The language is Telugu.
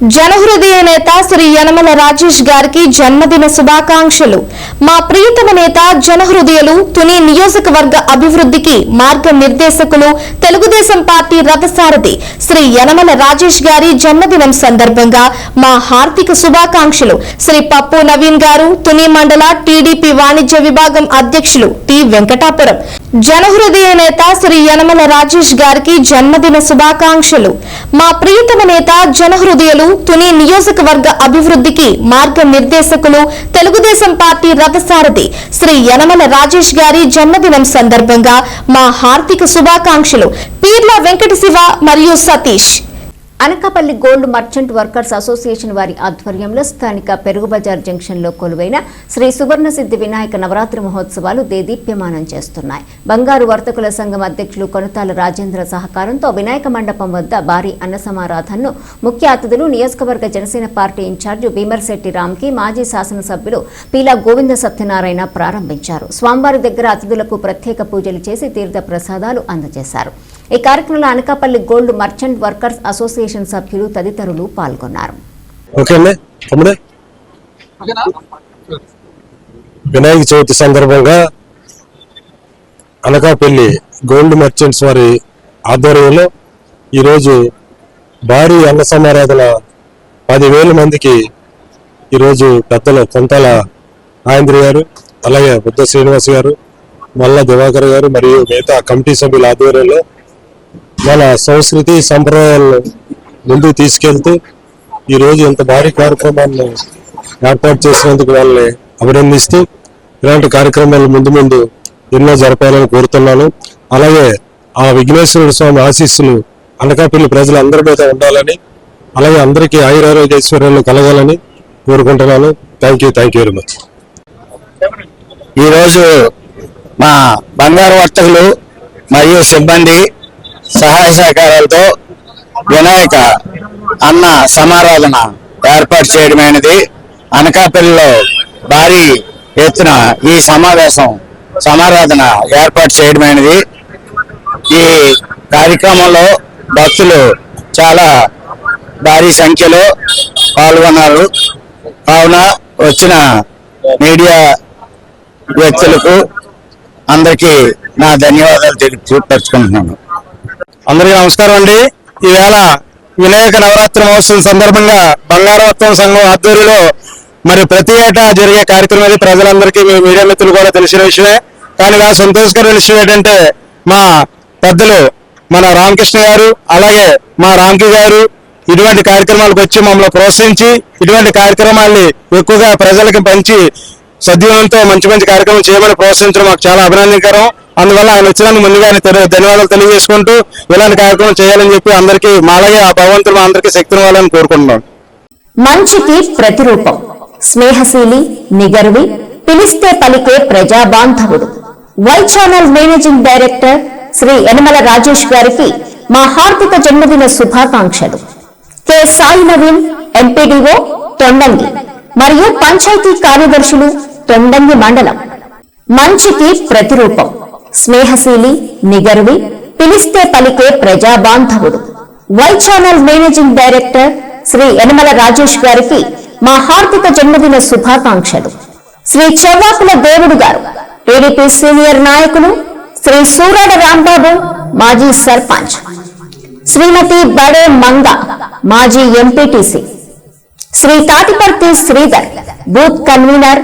జనహృదయ నేత శ్రీ యనమల రాజేష్ గారికి జన్మదిన శుభాకాంక్షలు. మా ప్రియతమ నేత జనహృదయులు తుని నియోజకవర్గ అభివృద్ధికి మార్గనిర్దేశకులు తెలుగుదేశం పార్టీ రథసారథి శ్రీ యనమల రాజేష్ గారి జన్మదినం సందర్భంగా మా హార్దిక శుభాకాంక్షలు. శ్రీ పప్పు నవీన్ గారు తుని మండల టీడీపీ వాణిజ్య విభాగం అధ్యక్షులు టి వెంకటాపురం. జనహృదయ నేత శ్రీ యనమల రాజేష్ గారికి జన్మదిన శుభాకాంక్షలు. మా ప్రియతమ నేత జనహృదయులు తుని నియోజకవర్గ అభివృద్ధికి మార్గ నిర్దేశకులు తెలుగుదేశం పార్టీ రథసారథి శ్రీ యనమల రాజేష్ గారి జన్మదినం సందర్భంగా మా హార్దిక శుభాకాంక్షలు. పీర్ల వెంకట శివ మరియు Satish. Anakapalli gold merchant workers association వారి ఆధ్వర్యంలో స్థానిక పెరుగు బజార్ జంక్షన్లో కొలువైన శ్రీ సువర్ణ సిద్ధి వినాయక నవరాత్రి మహోత్సవాలు దేదీప్యమానం చేస్తున్నాయి. బంగారు వర్తకుల సంఘం అధ్యక్షులు కొనతాల రాజేంద్ర సహకారంతో వినాయక మండపం వద్ద భారీ అన్న సమారాధనను ముఖ్య అతిథులు నియోజకవర్గ జనసేన పార్టీ ఇన్ఛార్జి భీమర్శెట్టి రామ్కి మాజీ శాసనసభ్యులు పీలా గోవింద సత్యనారాయణ ప్రారంభించారు. స్వామివారి దగ్గర అతిథులకు ప్రత్యేక పూజలు చేసి తీర్థ ప్రసాదాలు అందజేశారు. ఈ కార్యక్రమంలో Anakapalli gold merchant workers association సభ్యులు తదితరులు పాల్గొన్నారు. వినాయక చవితి సందర్భంగా అనకాపల్లి గోల్డ్ మర్చెంట్స్ వారి ఆధ్వర్యంలో ఈరోజు భారీ అన్న సమారాధన పదివేల మందికి ఈరోజు పెద్దలు కొంతల ఆయంద్రి గారు అలాగే బుద్ధ శ్రీనివాస్ గారు మల్ల దివాకర్ గారు మరియు మిగతా కమిటీ సభ్యుల ఆధ్వర్యంలో మన సంస్కృతి సంప్రదాయాలను ముందుకు తీసుకెళ్తూ ఈరోజు ఇంత భారీ కార్యక్రమాన్ని ఏర్పాటు చేసినందుకు వాళ్ళని అభినందిస్తూ ఇలాంటి కార్యక్రమాలు ముందు ముందు ఎన్నో జరపాలని కోరుతున్నాను. అలాగే ఆ విఘ్నేశ్వరుడు స్వామి ఆశీస్సులు అనకాపల్లి ప్రజలందరి మీద ఉండాలని అలాగే అందరికీ ఆయురారోగ్య ఐశ్వర్యాలు కలగాలని కోరుకుంటున్నాను. Thank you thank you very much ఈరోజు మా బంగారు వర్తకులు మరియు సిబ్బంది సహాయ సహకారాలతో వినాయక అన్న సమారాధన ఏర్పాటు చేయడమైనది అనకాపల్లిలో భారీ ఎత్తున ఈ సమావేశం సమారాధన ఏర్పాటు చేయడమైనది ఈ కార్యక్రమంలో భక్తులు చాలా భారీ సంఖ్యలో పాల్గొన్నారు. కావున వచ్చిన మీడియా వ్యక్తులకు అందరికీ నా ధన్యవాదాలు తెలియపరుచుకుంటున్నాను. అందరికీ నమస్కారం అండి. ఈవేళ వినాయక నవరాత్రి మహోత్సవం సందర్భంగా బంగారోత్సవం సంఘం ఆధ్వర్యంలో మరి ప్రతి ఏటా జరిగే కార్యక్రమం ప్రజలందరికీ మీ మీడియా మిత్రులు కూడా తెలిసిన విషయమే. కానీ నా సంతోషకరమైన విషయం ఏంటంటే మా పెద్దలు మన రామకృష్ణ గారు అలాగే మా రామ్కి గారు ఇటువంటి కార్యక్రమాలకు వచ్చి మమ్మల్ని ప్రోత్సహించి ఇటువంటి కార్యక్రమాల్ని ఎక్కువగా ప్రజలకు పంచి సద్వినియోగంతో మంచి మంచి కార్యక్రమం చేయమని ప్రోత్సహించడం మాకు చాలా అభినందనకరం. అందువల్ల ఆయన వచ్చినందుకు ముందుగా ధన్యవాదాలు తెలియజేసుకుంటూ ఇలాంటి కార్యక్రమం చేయాలని చెప్పి అందరికీ మాలాగే ఆ భగవంతుడు అందరికీ శక్తిని ఇవ్వాలని కోరుకుంటున్నాం. మంచికి ప్రతిరూపం. స్నేహశీలి నిగర్వి పిలిస్తే పలికే ప్రజాబాంధవుడు. Y channel managing director Shri Yanamala Rajesh గారికి మా హార్దిక జన్మదిన శుభాకాంక్షలు. కె. సాయి నవీన్ ఎంపీడీఓ తొండంగి మరియు పంచాయతీ కార్యదర్శులు తొండంగి మండలం. మంచికి ప్రతిరూపం. స్నేహశీలి నిగర్వి పిలిస్తే పలికే ప్రజాబాంధవుడు. Y channel managing director Shri Yanamala Rajesh గారికి మా హార్దిక జన్మదిన శుభాకాంక్షలు. శ్రీ చెవ్వాకుల దేవుడు గారు టీడీపీ సీనియర్ నాయకులు శ్రీ సూరాడ రాంబాబు మాజీ సర్పంచ్. శ్రీమతి బడే మంగ మాజీ MPTC. Shri Tatiparthi Sridhar booth convener